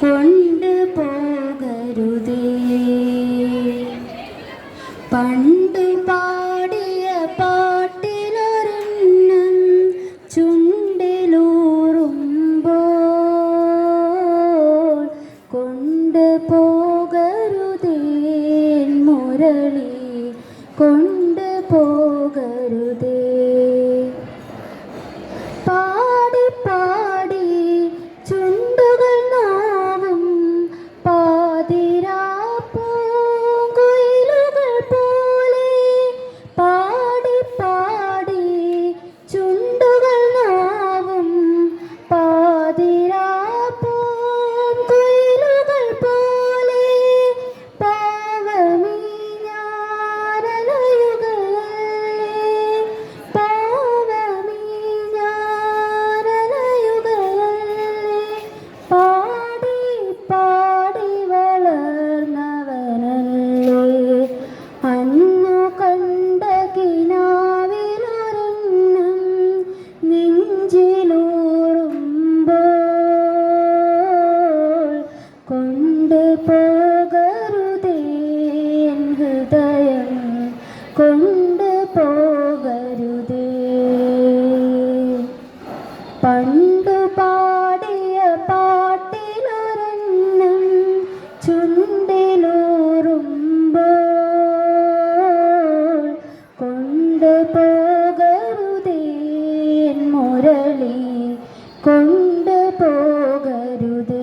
കൊണ്ടുപോകരുതേ പണ്ട് പാ ഹൃദയം കൊണ്ട് പോകരുതേ. പണ്ടു പാടിയ പാട്ടിലൊരെണ്ണം ചുണ്ടിലൂറുമ്പോൾ കൊണ്ട് പോകരുതേ. മുരളി കൊണ്ട് പോകരുതേ.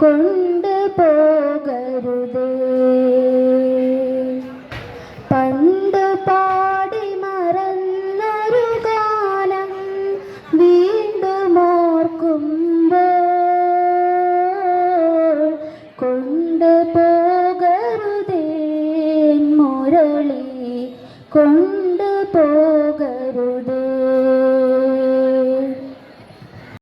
കൊണ്ടുപോകരുതേ പണ്ട് പാടി മറന്നൊരു കാലം വീണ്ടും ഓർക്കുമ്പോൾ കൊണ്ടുപോകരുതേ മുരളി കൊണ്ടുപോകരുതേ